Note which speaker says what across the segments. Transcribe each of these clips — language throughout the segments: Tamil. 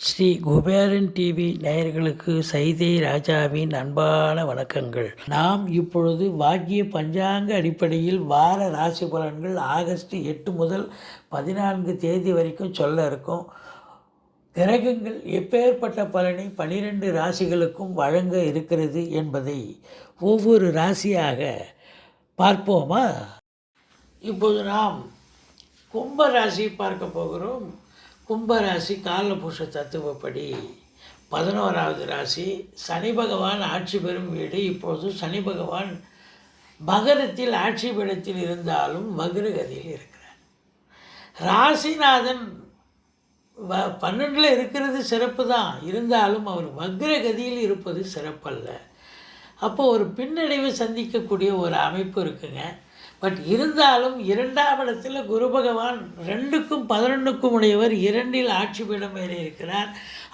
Speaker 1: ஸ்ரீ குபேரன் டிவி நேயர்களுக்கு சைதை ராஜாவின் அன்பான வணக்கங்கள். நாம் இப்பொழுது வாக்கிய பஞ்சாங்க அடிப்படையில் வார ராசி பலன்கள் ஆகஸ்ட் எட்டு முதல் பதினான்கு தேதி வரைக்கும் சொல்ல இருக்கோம். கிரகங்கள் எப்பேற்பட்ட பலனை பனிரெண்டு ராசிகளுக்கும் வழங்க இருக்கிறது என்பதை ஒவ்வொரு ராசியாக பார்ப்போமா? இப்போது நாம் கும்ப ராசி பார்க்க போகிறோம். கும்பராசி காலபூஷ தத்துவப்படி பதினோராவது ராசி சனி பகவான் ஆட்சி பெறும் வீடு. இப்போது சனி பகவான் மகரத்தில் ஆட்சி பீடத்தில் இருந்தாலும் மகரகதியில் இருக்கிறார். ராசிநாதன் வ பன்னெண்டில் இருக்கிறது சிறப்பு தான். இருந்தாலும் அவர் வக்ரகதியில் இருப்பது சிறப்பல்ல. அப்போ ஒரு பின்னடைவை சந்திக்கக்கூடிய ஒரு அமைப்பு இருக்குங்க. பட் இருந்தாலும் இரண்டாம் இடத்தில் குரு பகவான் ரெண்டுக்கும் பதினொன்றுக்கும் உடையவர் இரண்டில் ஆட்சி பீடம் ஏறி இருக்கிறார்.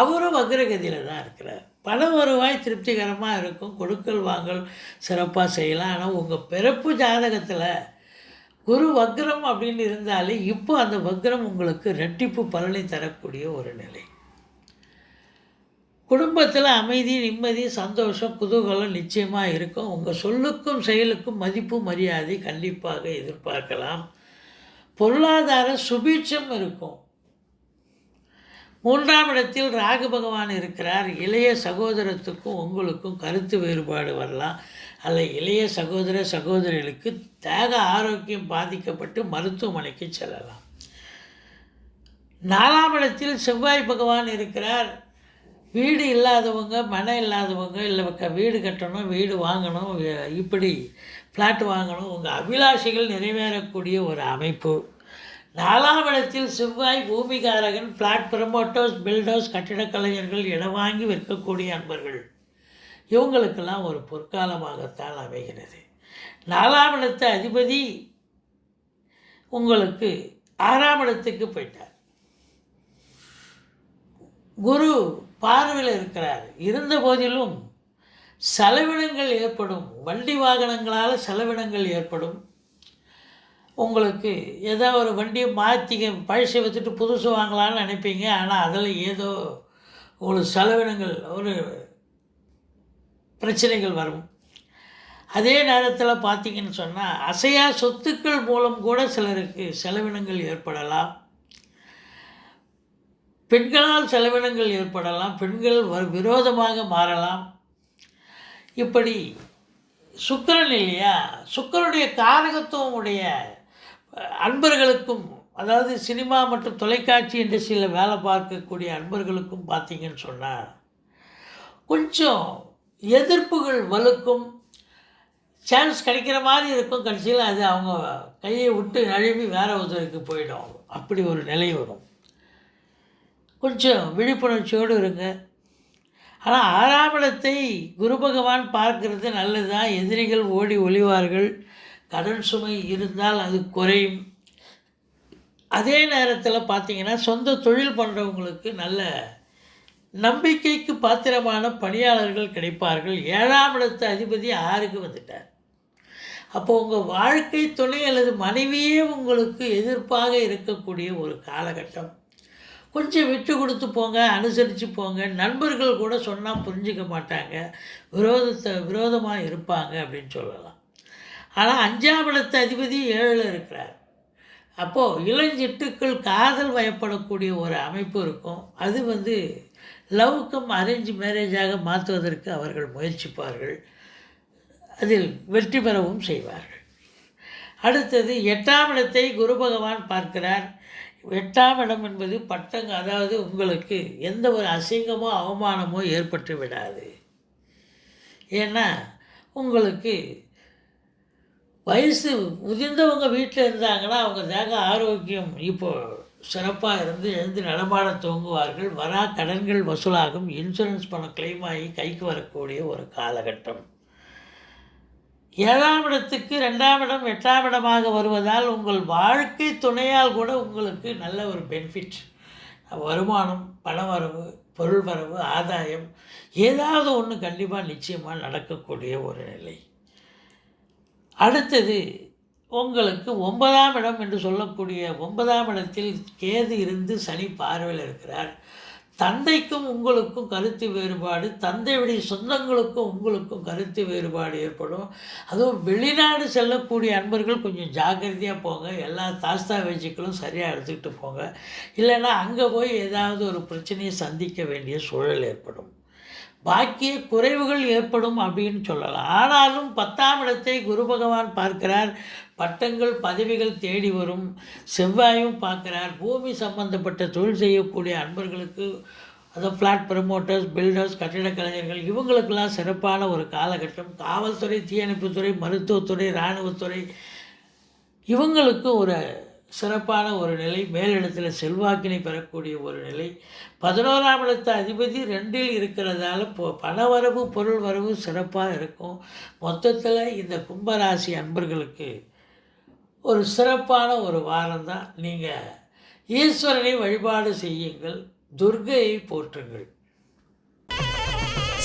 Speaker 1: அவரும் வக்ரகதியில் தான் இருக்கிறார். பண வருவாய் திருப்திகரமாக இருக்கும். கொடுக்கல் வாங்கல் சிறப்பாக செய்யலாம். ஆனால் உங்கள் பிறப்பு ஜாதகத்தில் குரு வக்ரம் அப்படின்னு இருந்தாலே இப்போ அந்த வக்ரம் உங்களுக்கு ரெட்டிப்பு பலனை தரக்கூடிய ஒரு நிலை. குடும்பத்தில் அமைதி நிம்மதி சந்தோஷம் குதூகலம் நிச்சயமாக இருக்கும். உங்கள் சொல்லுக்கும் செயலுக்கும் மதிப்பு மரியாதை கண்டிப்பாக எதிர்பார்க்கலாம். பொருளாதார சுபீட்சம் இருக்கும். மூன்றாம் இடத்தில் ராகு பகவான் இருக்கிறார். இளைய சகோதரத்துக்கும் உங்களுக்கும் கருத்து வேறுபாடு வரலாம். அல்ல இளைய சகோதர சகோதரிகளுக்கு தேக ஆரோக்கியம் பாதிக்கப்பட்டு மருத்துவமனைக்கு செல்லலாம். நாலாம் இடத்தில் செவ்வாய் பகவான் இருக்கிறார். வீடு இல்லாதவங்க மனம் இல்லாதவங்க இல்லை க- வீடு கட்டணும் வீடு வாங்கணும் இப்படி ஃப்ளாட் வாங்கணும் உங்கள் அபிலாஷைகள் நிறைவேறக்கூடிய ஒரு அமைப்பு. நாலாம் இடத்தில் செவ்வாய் பூமிகாரகன் ஃப்ளாட் ப்ரமோட்டர்ஸ் பில்டர்ஸ் கட்டிடக் கலைஞர்கள் இடம் வாங்கி விற்கக்கூடிய அன்பர்கள். இவங்களுக்கெல்லாம் ஒரு பொற்காலமாகத்தான் அமைகிறது. நாலாம் இடத்த அதிபதி உங்களுக்கு ஆறாம் இடத்துக்கு போயிட்டார். குரு பார்வையில் இருக்கிறார். இருந்த போதிலும் செலவினங்கள் ஏற்படும். வண்டி வாகனங்களால் செலவினங்கள் ஏற்படும். உங்களுக்கு ஏதோ ஒரு வண்டியை மாற்றிக்க பழசை வச்சுட்டு புதுசு வாங்கலாம்னு நினைப்பீங்க. ஆனால் அதில் ஏதோ ஒரு செலவினங்கள் ஒரு பிரச்சனைகள் வரும். அதே நேரத்தில் பார்த்தீங்கன்னு சொன்னால் அசையா சொத்துக்கள் மூலம் கூட சிலருக்கு செலவினங்கள் ஏற்படலாம். பெண்களால் செலவினங்கள் ஏற்படலாம் பெண்கள் விரோதமாக மாறலாம். இப்படி சுக்கிரன் இல்லையா? சுக்கரனுடைய காரகத்துவம் உடைய அன்பர்களுக்கும் அதாவது சினிமா மற்றும் தொலைக்காட்சி இண்டஸ்ட்ரியில் வேலை பார்க்கக்கூடிய அன்பர்களுக்கும் பார்த்தீங்கன்னு சொன்னால் கொஞ்சம் எதிர்ப்புகள் வலுக்கும் சான்ஸ் கிடைக்கிற மாதிரி இருக்கும். கடைசியில் அது அவங்க கையை விட்டு நழுவி வேறு ஒருத்தருக்கு போயிடும். அப்படி ஒரு நிலை வரும். கொஞ்சம் விழிப்புணர்ச்சியோடு இருங்க. ஆனால் ஆறாம் இடத்தை குரு பகவான் நல்லது? நல்லதுதான் எதிரிகள் ஓடி ஒளிவார்கள். கடன் சுமை இருந்தால் அது குறையும். அதே நேரத்தில் பார்த்தீங்கன்னா சொந்த தொழில் பண்ணுறவங்களுக்கு நல்ல நம்பிக்கைக்கு பாத்திரமான பணியாளர்கள் கிடைப்பார்கள். ஏழாம் இடத்து அதிபதி ஆறுக்கு வந்துட்டார். அப்போது உங்கள் வாழ்க்கை துணை அல்லது மனைவியே உங்களுக்கு எதிர்ப்பாக இருக்கக்கூடிய ஒரு காலகட்டம். கொஞ்சம் விட்டு கொடுத்து போங்க அனுசரித்து போங்க. நண்பர்கள் கூட சொன்னால் புரிஞ்சுக்க மாட்டாங்க. விரோதத்தை விரோதமாக இருப்பாங்க அப்படின்னு சொல்லலாம். ஆனால் அஞ்சாம் இடத்து அதிபதி ஏழில் இருக்கிறார். அப்போது இளஞ்சிட்டுக்கள் காதல் வயப்படக்கூடிய ஒரு அமைப்பு இருக்கும். அது வந்து லவ்க்கும் அரேஞ்ச் மேரேஜாக மாற்றுவதற்கு அவர்கள் முயற்சிப்பார்கள். அதில் வெற்றி பெறவும் செய்வார்கள். அடுத்தது எட்டாம் இடத்தை குரு பகவான் பார்க்கிறார். எட்டாம் இடம் என்பது பட்டங்க அதாவது உங்களுக்கு எந்த ஒரு அசிங்கமோ அவமானமோ ஏற்பட்டு விடாது. ஏன்னா உங்களுக்கு வயசு முதிர்ந்தவங்க வீட்டில் இருந்தாங்கன்னா அவங்க தேக ஆரோக்கியம் இப்போ சிறப்பாக இருந்து எழுந்து நடமாட துவங்குவார்கள். வரா கடன்கள் வசூலாகும். இன்சூரன்ஸ் பணம் கிளைம் ஆகி கைக்கு வரக்கூடிய ஒரு காலகட்டம். ஏழாம் இடத்துக்கு ரெண்டாம் இடம் எட்டாம் இடமாக வருவதால் உங்கள் வாழ்க்கை துணையால் கூட உங்களுக்கு நல்ல ஒரு பெனிஃபிட் வருமானம் பண வரவு பொருள் வரவு ஆதாயம் ஏதாவது ஒன்று கண்டிப்பாக நிச்சயமாக நடக்கக்கூடிய ஒரு நிலை. அடுத்தது உங்களுக்கு ஒன்பதாம் இடம் என்று சொல்லக்கூடிய ஒன்பதாம் இடத்தில் கேது இருந்து சனி பார்வையில் இருக்கிறார். தந்தைக்கும் உங்களுக்கும் கருத்து வேறுபாடு தந்தையுடைய சொந்தங்களுக்கும் உங்களுக்கும் கருத்து வேறுபாடு ஏற்படும். அதுவும் வெளிநாடு செல்லக்கூடிய அன்பர்கள் கொஞ்சம் ஜாக்கிரதையாக போங்க. எல்லா தாஸ்தா வேஜிக்களும் சரியாக எடுத்துக்கிட்டு போங்க. இல்லைன்னா அங்கே போய் ஏதாவது ஒரு பிரச்சனையை சந்திக்க வேண்டிய சூழல் ஏற்படும். பாக்கிய குறைவுகள் ஏற்படும் அப்படின்னு சொல்லலாம். ஆனாலும் பத்தாம் இடத்தை குரு பகவான் பார்க்கிறார். பட்டங்கள் பதவிகள் தேடி வரும். செவ்வாயும் பார்க்கிறார். பூமி சம்பந்தப்பட்ட தொழில் செய்யக்கூடிய அன்பர்களுக்கு அது ஃப்ளாட் ப்ரமோட்டர்ஸ் பில்டர்ஸ் கட்டிடக் கலைஞர்கள் இவங்களுக்கெல்லாம் சிறப்பான ஒரு காலகட்டம். காவல்துறை தீயணைப்புத்துறை மருத்துவத்துறை இராணுவத்துறை இவங்களுக்கு ஒரு சிறப்பான ஒரு நிலை மேலிடத்தில் செல்வாக்கினை பெறக்கூடிய ஒரு நிலை. பதினோராம் இடத்து அதிபதி ரெண்டில் இருக்கிறதால இப்போ பணவரவு பொருள் வரவு சிறப்பாக இருக்கும். மொத்தத்தில் இந்த கும்பராசி அன்பர்களுக்கு ஒரு சிறப்பான ஒரு வாரம் தான் நீங்கள் ஈஸ்வரனை வழிபாடு செய்யுங்கள் துர்கையை போற்றுங்கள்.